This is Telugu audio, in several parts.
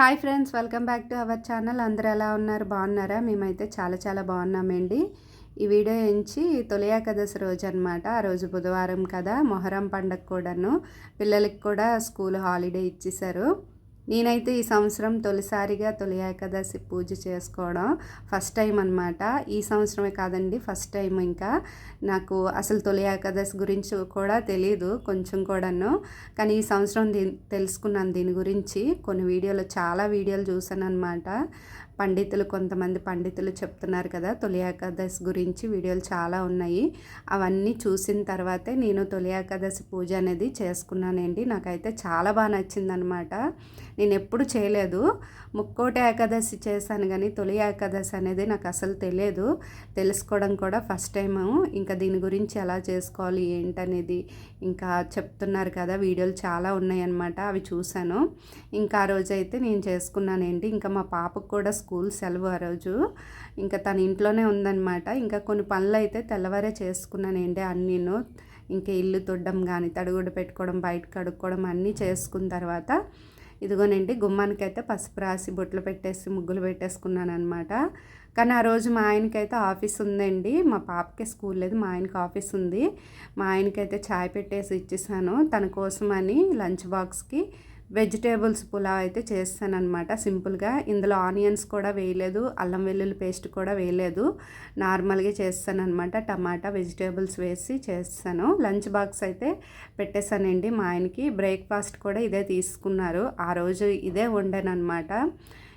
Hi friends welcome back to our channel. అందరు ఎలా ఉన్నారు? బాగున్నారా? మేమైతే చాలా చాలా బాగున్నామండి. ఈ వీడియో ఎంచి తొలి ఏకాదశి రోజు అనమాట ఆ రోజు బుధవారం కదా మొహరం పండగ కూడాను. పిల్లలకి కూడా స్కూల్ హాలిడే ఇచ్చేసారు నేనైతే ఈ సంవత్సరం తొలిసారిగా తొలి ఏకాదశి పూజ చేసుకోవడం ఫస్ట్ టైం అనమాట ఈ సంవత్సరమే కాదండి ఫస్ట్ టైం ఇంకా. నాకు అసలు తొలి ఏకాదశి గురించి కూడా తెలియదు కొంచెం కూడాను. కానీ ఈ సంవత్సరం తెలుసుకున్నాను దీని గురించి. కొన్ని వీడియోలు చాలా వీడియోలు చూసాను అనమాట పండితులు కొంతమంది పండితులు చెప్తున్నారు కదా తొలి ఏకాదశి గురించి వీడియోలు చాలా ఉన్నాయి. అవన్నీ చూసిన తర్వాతే నేను తొలి ఏకాదశి పూజ అనేది చేసుకున్నానండి. నాకైతే చాలా బాగా నచ్చిందనమాట నేను ఎప్పుడు చేయలేదు. ముక్కోటి ఏకాదశి చేశాను కానీ తొలి ఏకాదశి అనేది నాకు అసలు తెలియదు. తెలుసుకోవడం కూడా ఫస్ట్ టైం ఇంకా దీని గురించి ఎలా చేసుకోవాలి ఏంటనేది ఇంకా చెప్తున్నారు కదా వీడియోలు చాలా ఉన్నాయన్నమాట అవి చూశాను. ఇంకా ఆ రోజైతే నేను చేసుకున్నానండి. ఇంకా మా పాపకు కూడా స్కూల్ సెలవు ఆ రోజు. ఇంకా తన ఇంట్లోనే ఉందన్నమాట. ఇంకా కొన్ని పనులు అయితే తెల్లవారే చేసుకున్నానండి అన్నీను. ఇంకా ఇల్లు తొడ్డం కానీ తడుగుడు పెట్టుకోవడం బయట కడుక్కోవడం అన్నీ చేసుకున్న తర్వాత ఇదిగోనండి గుమ్మానికి అయితే పసుపు రాసి బొట్లు పెట్టేసి ముగ్గులు పెట్టేసుకున్నాను అనమాట కానీ ఆ రోజు మా ఆయనకైతే ఆఫీస్ ఉందండి. మా పాపకి స్కూల్ లేదు మా ఆయనకి ఆఫీస్ ఉంది. మా ఆయనకైతే ఛాయ్ పెట్టేసి ఇచ్చేసాను. తన కోసమని లంచ్ బాక్స్కి వెజిటేబుల్స్ పులావ్ అయితే చేస్తాను అనమాట సింపుల్గా ఇందులో ఆనియన్స్ కూడా వేయలేదు అల్లం వెల్లుల్లి పేస్ట్ కూడా వేయలేదు. నార్మల్గా చేస్తాను అనమాట టమాటా వెజిటేబుల్స్ వేసి చేస్తాను. లంచ్ బాక్స్ అయితే పెట్టేశానండి మా ఆయనకి. బ్రేక్ఫాస్ట్ కూడా ఇదే తీసుకున్నారు. ఆ రోజు ఇదే వండాను అనమాట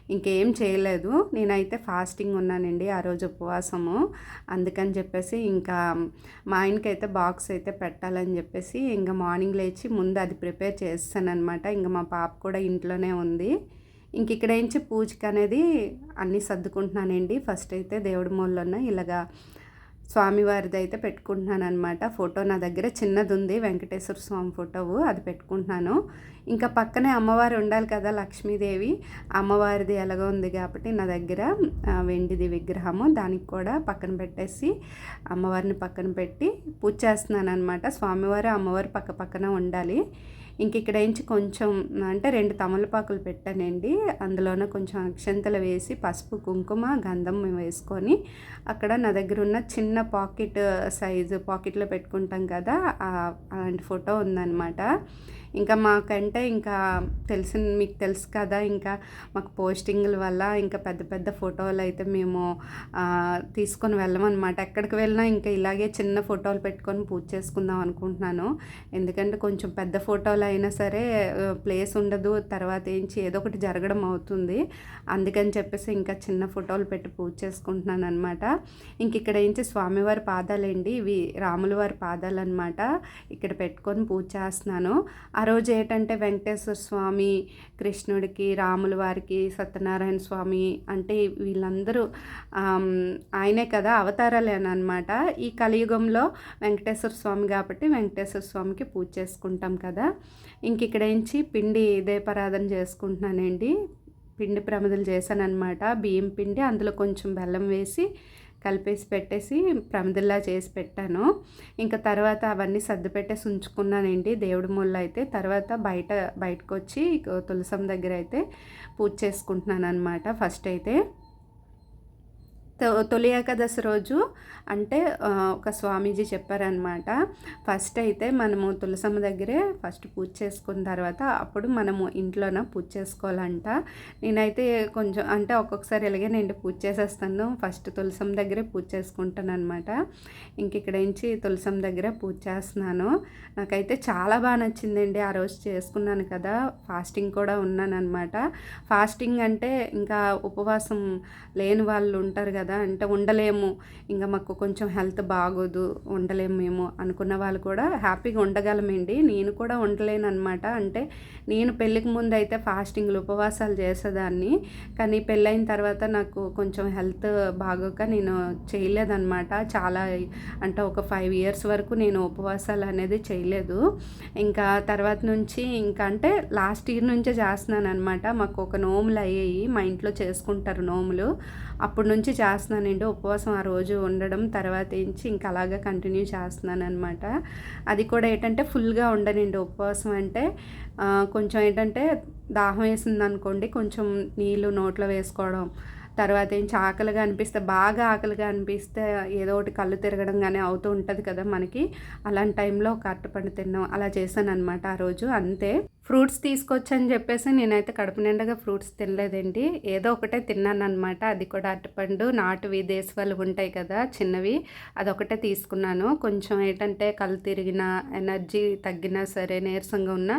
ఇంకేం చేయలేదు. నేనైతే ఫాస్టింగ్ ఉన్నానండి ఆ రోజు ఉపవాసము. అందుకని చెప్పేసి ఇంకా మా ఆయనకైతే బాక్స్ అయితే పెట్టాలని చెప్పేసి ఇంకా మార్నింగ్ లేచి ముందు అది ప్రిపేర్ చేస్తానమాట ఇంకా మా పాప కూడా ఇంట్లోనే ఉంది. ఇంక ఇక్కడ నుంచి పూజకి అనేది అన్నీ సర్దుకుంటున్నానండి. ఫస్ట్ అయితే దేవుడి మూలన్న ఇలాగా స్వామివారిది అయితే పెట్టుకుంటున్నాను అనమాట ఫోటో నా దగ్గర చిన్నది ఉంది వెంకటేశ్వర స్వామి ఫోటో అది పెట్టుకుంటున్నాను. ఇంకా పక్కనే అమ్మవారు ఉండాలి కదా లక్ష్మీదేవి. అమ్మవారిది ఎలాగో ఉంది కాబట్టి నా దగ్గర వెండిది విగ్రహము. దానికి కూడా పక్కన పెట్టేసి అమ్మవారిని పక్కన పెట్టి పూజ చేస్తున్నాను అనమాట స్వామివారు అమ్మవారు పక్క పక్కన ఉండాలి. ఇంక ఇక్కడ నుంచి కొంచెం అంటే రెండు తమలపాకులు పెట్టానండి. అందులోనే కొంచెం అక్షంతలు వేసి పసుపు కుంకుమ గంధం వేసుకొని అక్కడ నా దగ్గర ఉన్న చిన్న పాకెట్ సైజు పాకెట్లో పెట్టుకుంటాం కదా అలాంటి ఫోటో ఉందన్నమాట. ఇంకా మాకంటే ఇంకా తెలిసిన మీకు తెలుసు కదా ఇంకా మాకు పోస్టింగ్ల వల్ల ఇంకా పెద్ద పెద్ద ఫోటోలు అయితే మేము తీసుకొని వెళ్ళమన్నమాట. ఎక్కడికి వెళ్ళినా ఇంకా ఇలాగే చిన్న ఫోటోలు పెట్టుకొని పూజ చేసుకుందాం అనుకుంటున్నాను. ఎందుకంటే కొంచెం పెద్ద ఫోటోలు అయినా సరే ప్లేస్ ఉండదు. తర్వాత ఏంచి ఏదో ఒకటి జరగడం అవుతుంది. అందుకని చెప్పేసి ఇంకా చిన్న ఫోటోలు పెట్టి పూజ చేసుకుంటున్నాను అనమాట ఇంక ఇక్కడ ఏంచి స్వామివారి పాదాలండి. ఇవి రాముల వారి పాదాలు అనమాట ఇక్కడ పెట్టుకొని పూజ చేస్తున్నాను. ఆ రోజు ఏంటంటే వెంకటేశ్వర స్వామి కృష్ణుడికి రాముల వారికి సత్యనారాయణ స్వామి అంటే వీళ్ళందరూ ఆయనే కదా అవతారాలేనమాట ఈ కలియుగంలో వెంకటేశ్వర స్వామి కాబట్టి వెంకటేశ్వర స్వామికి పూజ చేసుకుంటాం కదా. ఇంక ఇక్కడ నుంచి పిండి దీపారాధన చేసుకుంటున్నానండి. పిండి ప్రమదలు చేశానమాట బియ్యం పిండి అందులో కొంచెం బెల్లం వేసి కలిపేసి పెట్టేసి ప్రమిదల్లా చేసి పెట్టాను. ఇంకా తర్వాత అవన్నీ సర్ది పెట్టేసి ఉంచుకున్నానండి. దేవుడి ముళ్ళు అయితే తర్వాత బయట బయటకు వచ్చి తులసం దగ్గర అయితే పూజ చేసుకుంటున్నాను అనమాట ఫస్ట్ అయితే. తొలి ఏకాదశి రోజు అంటే ఒక స్వామీజీ చెప్పారనమాట ఫస్ట్ అయితే మనము తులసమ్మ దగ్గరే ఫస్ట్ పూజ చేసుకున్న తర్వాత అప్పుడు మనము ఇంట్లోన పూజ చేసుకోవాలంట. నేనైతే కొంచెం అంటే ఒక్కొక్కసారి ఇలాగే నేను పూజ చేసేస్తాను. ఫస్ట్ తులసమ్మ దగ్గరే పూజ చేసుకుంటాను అనమాట ఇంక ఇక్కడ నుంచి తులసమ్మ దగ్గర పూజ చేస్తున్నాను. నాకైతే చాలా బాగా నచ్చిందండి ఆ రోజు చేసుకున్నాను కదా. ఫాస్టింగ్ కూడా ఉన్నాను అనమాట ఫాస్టింగ్ అంటే ఇంకా ఉపవాసం లేని వాళ్ళు ఉంటారు కదా కదా? అంటే ఉండలేము. ఇంకా మాకు కొంచెం హెల్త్ బాగోదు ఉండలేము మేము అనుకున్న వాళ్ళు కూడా హ్యాపీగా ఉండగలమండి. నేను కూడా ఉండలేను అనమాట అంటే నేను పెళ్ళికి ముందు అయితే ఫాస్టింగ్లు ఉపవాసాలు చేసేదాన్ని. కానీ పెళ్ళైన తర్వాత నాకు కొంచెం హెల్త్ బాగోక నేను చేయలేదన్నమాట. చాలా అంటే ఒక ఫైవ్ ఇయర్స్ వరకు నేను ఉపవాసాలు అనేది చేయలేదు. ఇంకా తర్వాత నుంచి ఇంకా అంటే లాస్ట్ ఇయర్ నుంచే చేస్తున్నాను అనమాట మాకు ఒక నోములు అయ్యాయి. మా ఇంట్లో చేసుకుంటారు నోములు. అప్పటి నుంచి చేస్తున్నాను చేస్తున్నానండి ఉపవాసం ఆ రోజు ఉండడం తర్వాత ఏంచి ఇంకా అలాగా కంటిన్యూ చేస్తున్నాను అనమాట అది కూడా ఏంటంటే ఫుల్గా ఉండనండి ఉపవాసం అంటే. కొంచెం ఏంటంటే దాహం వేసింది అనుకోండి కొంచెం నీళ్ళు నోట్లో వేసుకోవడం. తర్వాత ఏంచి ఆకలిగా అనిపిస్తే బాగా ఆకలిగా అనిపిస్తే ఏదో ఒకటి కళ్ళు తిరగడం కానీ అవుతూ ఉంటుంది కదా మనకి. అలాంటి టైంలో ఒక అరటిపండు తిన్నాం అలా చేశాను అనమాట ఆ రోజు అంతే. ఫ్రూట్స్ తీసుకొచ్చని చెప్పేసి నేనైతే కడుపు నిండగా ఫ్రూట్స్ తినలేదండి. ఏదో ఒకటే తిన్నాను అనమాట అది కూడా అరటిపండు నాటువి దేశవాళ్ళు ఉంటాయి కదా చిన్నవి. అదొకటే తీసుకున్నాను. కొంచెం ఏంటంటే కళ్ళు తిరిగిన ఎనర్జీ తగ్గినా సరే నీరసంగా ఉన్న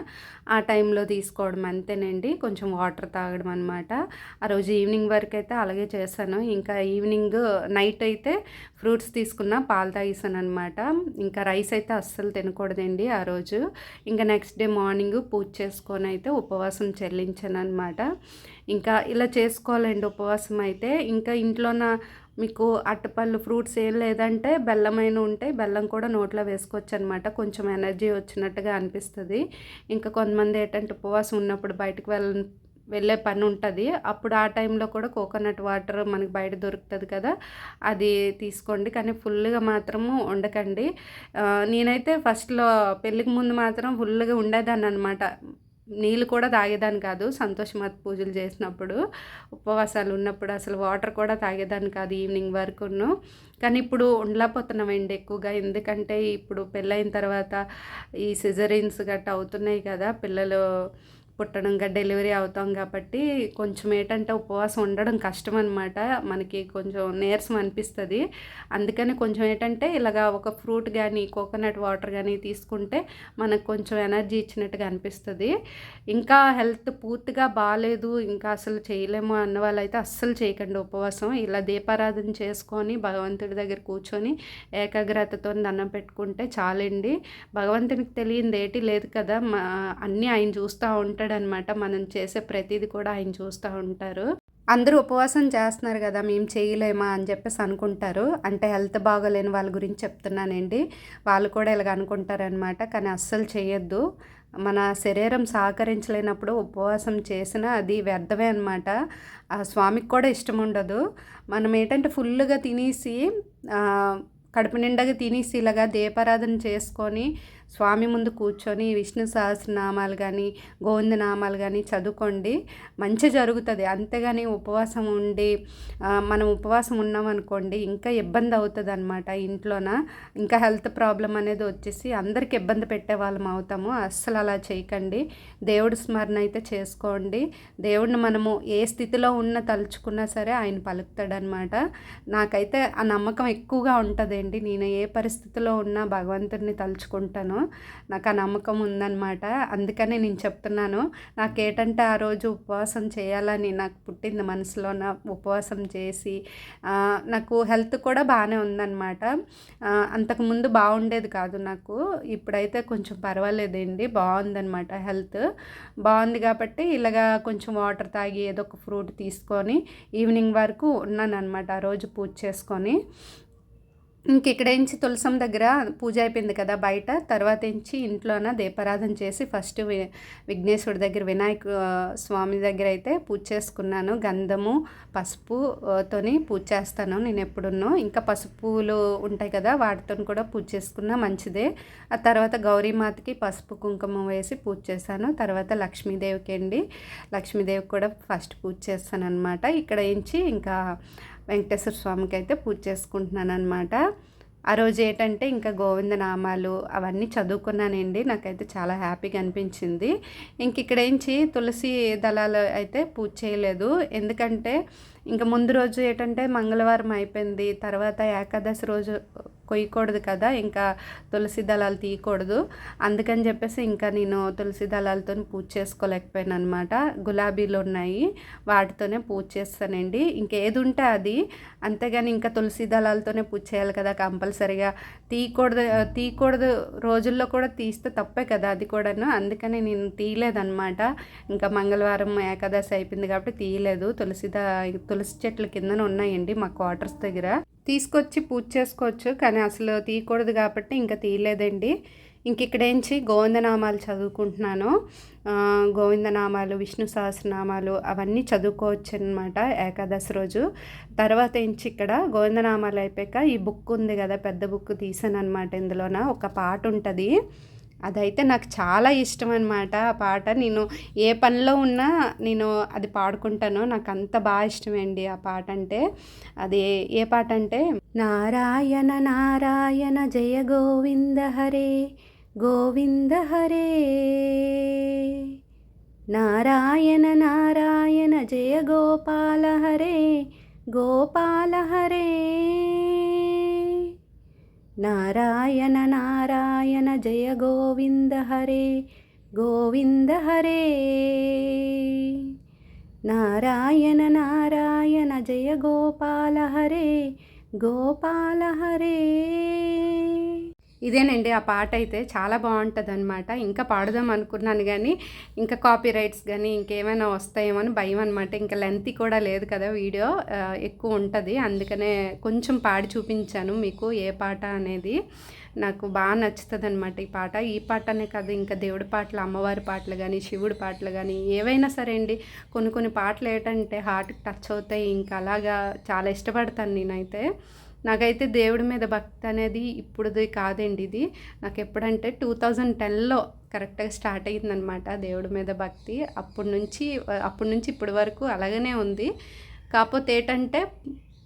ఆ టైంలో తీసుకోవడం అంతేనండి. కొంచెం వాటర్ తాగడం అనమాట ఆ రోజు ఈవినింగ్ వరకు అయితే అలాగే చేశాను. ఇంకా ఈవినింగ్ నైట్ అయితే ఫ్రూట్స్ తీసుకున్న పాలు తాగేసాను అనమాట ఇంకా రైస్ అయితే అస్సలు తినకూడదండి ఆ రోజు. ఇంకా నెక్స్ట్ డే మార్నింగ్ పూజ చేసుకొని అయితే ఉపవాసం చెల్లించాను అనమాట ఇంకా ఇలా చేసుకోవాలండి ఉపవాసం అయితే. ఇంకా ఇంట్లోన మీకు అట్టపళ్ళు ఫ్రూట్స్ ఏం లేదంటే బెల్లమైన ఉంటే బెల్లం కూడా నోట్లో వేసుకోవచ్చు అనమాట కొంచెం ఎనర్జీ వచ్చినట్టుగా అనిపిస్తుంది. ఇంకా కొంతమంది ఏంటంటే ఉపవాసం ఉన్నప్పుడు బయటకు వెళ్ళ వెళ్ళే పని ఉంటుంది అప్పుడు ఆ టైంలో కూడా కోకోనట్ వాటర్ మనకి బయట దొరుకుతుంది కదా అది తీసుకోండి. కానీ ఫుల్గా మాత్రము ఉండకండి నేనైతే ఫస్ట్లో పెళ్ళికి ముందు మాత్రం ఫుల్గా ఉండేదాన్ని అనమాట నీళ్ళు కూడా తాగేదాన్ని కాదు సంతోషమత్ పూజలు చేసినప్పుడు ఉపవాసాలు ఉన్నప్పుడు అసలు వాటర్ కూడా తాగేదాన్ని కాదు ఈవినింగ్ వరకును. కానీ ఇప్పుడు ఉండలేకపోతున్నామండి ఎక్కువగా. ఎందుకంటే ఇప్పుడు పెళ్ళైన తర్వాత ఈ సిజరీన్స్ గట్ట అవుతున్నాయి కదా పిల్లలు పుట్టడంగా డెలివరీ అవుతాం కాబట్టి కొంచెం ఏంటంటే ఉపవాసం ఉండడం కష్టం అనమాట మనకి కొంచెం నీరసం అనిపిస్తుంది. అందుకని కొంచెం ఏంటంటే ఇలాగా ఒక ఫ్రూట్ కానీ కోకోనట్ వాటర్ కానీ తీసుకుంటే మనకు కొంచెం ఎనర్జీ ఇచ్చినట్టుగా అనిపిస్తుంది. ఇంకా హెల్త్ పూర్తిగా బాగాలేదు ఇంకా అసలు చేయలేము అన్న వాళ్ళైతే అస్సలు చేయకండి ఉపవాసం. ఇలా దీపారాధన చేసుకొని భగవంతుడి దగ్గర కూర్చొని ఏకాగ్రతతో దండం పెట్టుకుంటే చాలండి. భగవంతునికి తెలియంది ఏటి లేదు కదా అన్నీ ఆయన చూస్తూ ఉంటాడు. ఉంటాడనమాట మనం చేసే ప్రతిదీ కూడా ఆయన చూస్తూ ఉంటారు. అందరూ ఉపవాసం చేస్తున్నారు కదా మేము చేయలేమా అని చెప్పేసి అనుకుంటారు. అంటే హెల్త్ బాగోలేని వాళ్ళ గురించి చెప్తున్నానండి. వాళ్ళు కూడా ఇలాగ అనుకుంటారనమాట. కానీ అస్సలు చేయొద్దు. మన శరీరం సహకరించలేనప్పుడు ఉపవాసం చేసినా అది వ్యర్థమే అనమాట. ఆ స్వామికి కూడా ఇష్టం ఉండదు. మనం ఏంటంటే ఫుల్గా తినేసి కడుపు నిండగా తినేసి ఇలాగా దీపారాధన చేసుకొని స్వామి ముందు కూర్చొని విష్ణు సహస్రనామాలు కానీ గోవింద నామాలు కానీ చదువుకోండి. మంచి జరుగుతుంది. అంతేగాని ఉపవాసం ఉండి మనం ఉపవాసం ఉన్నామనుకోండి ఇంకా ఇబ్బంది అవుతుంది అనమాట ఇంట్లోన. ఇంకా హెల్త్ ప్రాబ్లం అనేది వచ్చేసి అందరికి ఇబ్బంది పెట్టే వాళ్ళం అవుతాము. అస్సలు అలా చేయకండి. దేవుడి స్మరణ అయితే చేసుకోండి. దేవుడిని మనము ఏ స్థితిలో ఉన్న తలుచుకున్నా సరే ఆయన పలుకుతాడనమాట నాకైతే ఆ నమ్మకం ఎక్కువగా ఉంటుందండి. నేను ఏ పరిస్థితిలో ఉన్నా భగవంతుడిని తలుచుకుంటాను. నాకు ఆ నమ్మకం ఉందన్నమాట. అందుకనే నేను చెప్తున్నాను నాకేటంటే ఆ రోజు ఉపవాసం చేయాలని నాకు పుట్టింది మనసులో నా ఉపవాసం చేసి నాకు హెల్త్ కూడా బాగానే ఉందన్నమాట. అంతకుముందు బాగుండేది కాదు నాకు ఇప్పుడైతే కొంచెం పర్వాలేదండి బాగుందన్నమాట హెల్త్. బాగుంది కాబట్టి ఇలాగా కొంచెం వాటర్ తాగి ఏదో ఒక ఫ్రూట్ తీసుకొని ఈవినింగ్ వరకు ఉన్నాను అనమాట ఆ రోజు పూజ చేసుకొని. ఇంక ఇక్కడ నుంచి తులసం దగ్గర పూజ అయిపోయింది కదా బయట. తర్వాత నుంచి ఇంట్లోన దీపారాధన చేసి ఫస్ట్ విఘ్నేశ్వరుడి దగ్గర వినాయక స్వామి దగ్గర అయితే పూజ చేసుకున్నాను. గంధము పసుపుతోని పూజ చేస్తాను. నేను ఎప్పుడున్నో. ఇంకా పసుపులు ఉంటాయి కదా వాటితో కూడా పూజ చేసుకున్నా మంచిదే. ఆ తర్వాత గౌరీమాతకి పసుపు కుంకుమ వేసి పూజ చేశాను తర్వాత లక్ష్మీదేవికి అండి. లక్ష్మీదేవికి కూడా ఫస్ట్ పూజ చేస్తాను అనమాట ఇక్కడ నుంచి ఇంకా వెంకటేశ్వర స్వామికి అయితే పూజ చేసుకుంటున్నాను అనమాట ఆ రోజు ఏంటంటే ఇంకా గోవింద నామాలు అవన్నీ చదువుకున్నానండి. నాకైతే చాలా హ్యాపీగా అనిపించింది. ఇంక ఇక్కడ ఏంచి తులసి దళాలు అయితే పూజ చేయలేదు. ఎందుకంటే ఇంకా ముందు రోజు ఏంటంటే మంగళవారం అయిపోయింది. తర్వాత ఏకాదశి రోజు కొయ్యకూడదు కదా ఇంకా తులసి దళాలు తీయకూడదు. అందుకని చెప్పేసి ఇంకా నేను తులసి దళాలతో పూజ చేసుకోలేకపోయాను అనమాట గులాబీలు ఉన్నాయి వాటితోనే పూజ చేస్తానండి. ఇంకేది ఉంటే అది. అంతేగాని ఇంకా తులసి దళాలతోనే పూజ చేయాలి కదా కంపల్సరిగా. తీయకూడదు తీయకూడదు రోజుల్లో కూడా తీస్తే తప్పే కదా అది కూడాను. అందుకని నేను తీయలేదన్నమాట ఇంకా మంగళవారం ఏకాదశి అయిపోయింది కాబట్టి తీయలేదు. తులసి తులసి చెట్ల కిందన ఉన్నాయండి మా క్వార్టర్స్ దగ్గర. తీసుకొచ్చి పూజ చేసుకోవచ్చు కానీ అసలు తీయకూడదు కాబట్టి ఇంకా తీయలేదండి. ఇంక ఇక్కడేంచి గోవిందనామాలు చదువుకుంటున్నాను. గోవిందనామాలు విష్ణు సహస్రనామాలు అవన్నీ చదువుకోవచ్చు అనమాట ఏకాదశి రోజు. తర్వాత ఏంచి ఇక్కడ గోవిందనామాలు అయిపోయాక ఈ బుక్ ఉంది కదా పెద్ద బుక్ తీసాను అనమాట ఇందులోన. ఒక పాట ఉంటుంది. అదైతే నాకు చాలా ఇష్టం అనమాట ఆ పాట. నేను ఏ పనిలో ఉన్నా నేను అది పాడుకుంటాను. నాకు అంత బాగా ఇష్టమండి ఆ పాట అంటే. అది ఏ పాట అంటే నారాయణ నారాయణ జయ గోవింద హరే గోవింద హరే. నారాయణ నారాయణ జయ గోపాల హరే గోపాల హరే. నారాయణ నారాయణ జయ గోవింద హరే గోవింద హరే. నారాయణ నారాయణ జయ గోపాల హరే గోపాల హరే. ఇదేనండి ఆ పాట అయితే చాలా బాగుంటుంది అనమాట ఇంకా పాడుదాం అనుకున్నాను కానీ ఇంకా కాపీ రైట్స్ కానీ ఇంకేమైనా వస్తాయేమో అని భయం అనమాట ఇంకా లెంత్ కూడా లేదు కదా వీడియో ఎక్కువ ఉంటుంది. అందుకనే కొంచెం పాడి చూపించాను మీకు ఏ పాట అనేది. నాకు బాగా నచ్చుతుంది అనమాట ఈ పాట. ఈ పాటనే కాదు ఇంకా దేవుడి పాటలు అమ్మవారి పాటలు కానీ శివుడి పాటలు కానీ ఏవైనా సరే అండి. కొన్ని కొన్ని పాటలు ఏంటంటే హార్ట్కి టచ్ అవుతాయి. ఇంకా అలాగా చాలా ఇష్టపడతాను నేనైతే. నాకైతే దేవుడి మీద భక్తి అనేది ఇప్పుడుది కాదండి ఇది. నాకు ఎప్పుడంటే టూ థౌజండ్ టెన్లో కరెక్ట్గా స్టార్ట్ అయిందనమాట దేవుడి మీద భక్తి. అప్పటి నుంచి అప్పటి నుంచి ఇప్పటి వరకు అలాగనే ఉంది. కాకపోతే ఏంటంటే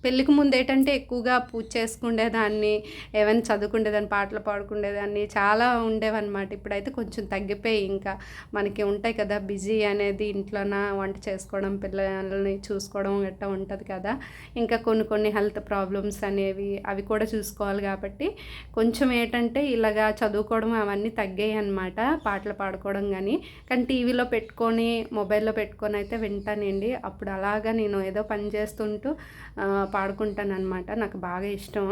పెళ్ళికి ముందు ఏంటంటే ఎక్కువగా పూజ చేసుకునేదాన్ని ఏమైనా చదువుకుండేదాన్ని పాటలు పాడుకుండేదాన్ని చాలా ఉండేవన్నమాట. ఇప్పుడైతే కొంచెం తగ్గిపోయి ఇంకా మనకి ఉంటాయి కదా బిజీ అనేది ఇంట్లోన వంట చేసుకోవడం పిల్లల్ని చూసుకోవడం గట్టా ఉంటుంది కదా. ఇంకా కొన్ని కొన్ని హెల్త్ ప్రాబ్లమ్స్ అనేవి అవి కూడా చూసుకోవాలి కాబట్టి కొంచెం ఏంటంటే ఇలాగా చదువుకోవడం అవన్నీ తగ్గాయి అనమాట పాటలు పాడుకోవడం కానీ కానీ టీవీలో పెట్టుకొని మొబైల్లో పెట్టుకొని అయితే వింటానండి. అప్పుడు అలాగా నేను ఏదో పని చేస్తుంటూ పాడుకుంటాను అనమాట నాకు బాగా ఇష్టం.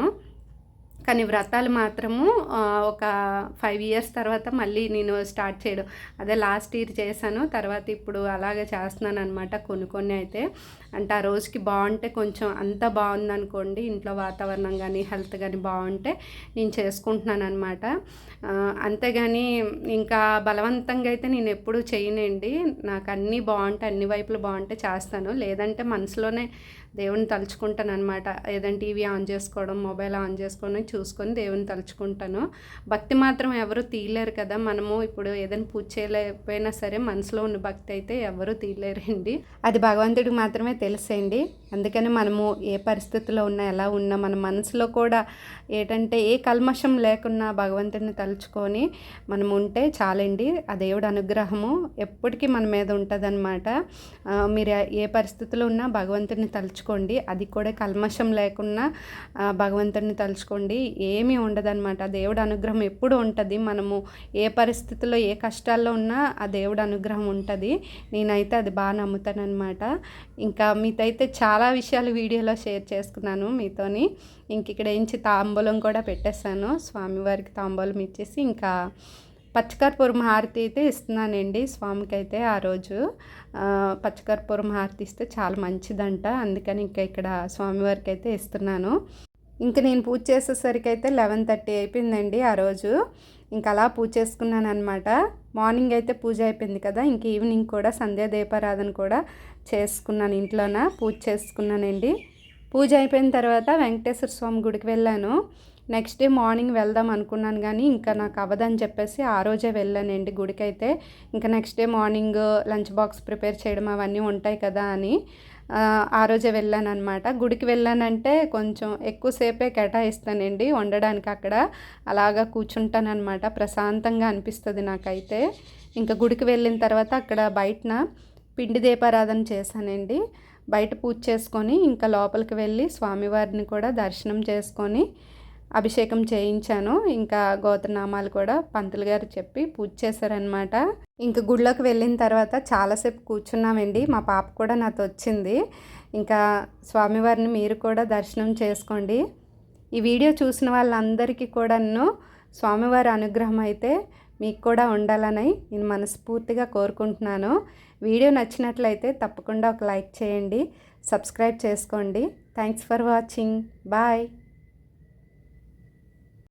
కానీ వ్రతాలు మాత్రము ఒక ఫైవ్ ఇయర్స్ తర్వాత మళ్ళీ నేను స్టార్ట్ చేయడం. అదే లాస్ట్ ఇయర్ చేశాను. తర్వాత ఇప్పుడు అలాగే చేస్తున్నాను అనమాట కొన్ని కొన్ని అయితే. అంటే ఆ రోజుకి బాగుంటే కొంచెం అంత బాగుందనుకోండి ఇంట్లో వాతావరణం కానీ హెల్త్ కానీ బాగుంటే నేను చేసుకుంటున్నాను అనమాట అంతేగాని ఇంకా బలవంతంగా అయితే నేను ఎప్పుడూ చేయనండి. నాకు అన్నీ బాగుంటే అన్ని వైపులు బాగుంటే చేస్తాను. లేదంటే మనసులోనే దేవుని తలుచుకుంటాను అనమాట ఏదైనా టీవీ ఆన్ చేసుకోవడం మొబైల్ ఆన్ చేసుకొని చూసుకొని దేవుని తలుచుకుంటాను. భక్తి మాత్రం ఎవరు తీయలేరు కదా. మనము ఇప్పుడు ఏదైనా పూజ చేయలేకపోయినా సరే మనసులో ఉన్న భక్తి అయితే ఎవరు తీయలేరండి. అది భగవంతుడికి మాత్రమే తెలుసండి. అందుకని మనము ఏ పరిస్థితిలో ఉన్నా ఎలా ఉన్నా మన మనసులో కూడా ఏంటంటే ఏ కల్మషం లేకున్నా భగవంతుడిని తలుచుకొని మనం ఉంటే చాలండి. ఆ దేవుడు అనుగ్రహము ఎప్పటికీ మన మీద ఉంటుందన్నమాట. మీరు ఏ పరిస్థితిలో ఉన్నా భగవంతుడిని తలుచుకోండి. అది కూడా కల్మషం లేకున్నా భగవంతుడిని తలుచుకోండి. ఏమీ ఉండదన్నమాట. దేవుడు అనుగ్రహం ఎప్పుడు ఉంటుంది? మనము ఏ పరిస్థితిలో ఏ కష్టాల్లో ఉన్నా ఆ దేవుడు అనుగ్రహం ఉంటుంది. నేనైతే అది బాగా నమ్ముతానమాట ఇంకా మీతో అయితే చాలా విషయాలు వీడియోలో షేర్ చేసుకున్నాను మీతోని. ఇంక ఇక్కడ ఏంచి తాంబూలం కూడా పెట్టేశాను. స్వామివారికి తాంబూలం ఇచ్చేసి ఇంకా పచ్చకర్పూరం హారతి అయితే ఇస్తున్నానండి స్వామికి అయితే ఆ రోజు. పచ్చకర్పూరం హారతి ఇస్తే చాలా మంచిదంట. అందుకని ఇంకా ఇక్కడ స్వామివారికి అయితే ఇస్తున్నాను. ఇంకా నేను పూజ చేసేసరికి అయితే లెవెన్ థర్టీ అయిపోయిందండి ఆ రోజు. ఇంకా అలా పూజ చేసుకున్నాను అనమాట మార్నింగ్ అయితే పూజ అయిపోయింది కదా ఇంక ఈవినింగ్ కూడా సంధ్యా దీపారాధన కూడా చేసుకున్నాను ఇంట్లోన. పూజ చేసుకున్నానండి. పూజ అయిపోయిన తర్వాత వెంకటేశ్వర స్వామి గుడికి వెళ్ళాను. నెక్స్ట్ డే మార్నింగ్ వెళ్దాం అనుకున్నాను కానీ ఇంకా నాకు అవ్వదని చెప్పేసి ఆ రోజే వెళ్ళానండి గుడికి అయితే ఇంకా next day morning lunch box prepare చేయడం అవన్నీ ఉంటాయి కదా అని ఆ, రోజే వెళ్ళాను అనమాట గుడికి వెళ్ళానంటే కొంచెం ఎక్కువసేపే కేటాయిస్తానండి వండడానికి అక్కడ. అలాగా కూర్చుంటానన్నమాట. ప్రశాంతంగా అనిపిస్తుంది నాకైతే. ఇంకా గుడికి వెళ్ళిన తర్వాత అక్కడ బయటన పిండి దీపారాధన చేశానండి. బయట పూజ చేసుకొని ఇంకా లోపలికి వెళ్ళి స్వామివారిని కూడా దర్శనం చేసుకొని అభిషేకం చేయించాను. ఇంకా గోత్రనామాలు కూడా పంతులు గారు చెప్పి పూజ చేశారనమాట ఇంకా గుడిలోకి వెళ్ళిన తర్వాత చాలాసేపు కూర్చున్నామండి. మా పాప కూడా నాతో వచ్చింది. ఇంకా స్వామివారిని మీరు కూడా దర్శనం చేసుకోండి. ఈ వీడియో చూసిన వాళ్ళందరికీ కూడాను స్వామివారి అనుగ్రహం అయితే మీకు కూడా ఉండాలని నేను మనస్ఫూర్తిగా కోరుకుంటున్నాను. వీడియో నచ్చినట్లయితే తప్పకుండా ఒక లైక్ చేయండి సబ్స్క్రైబ్ చేసుకోండి. Thanks for watching bye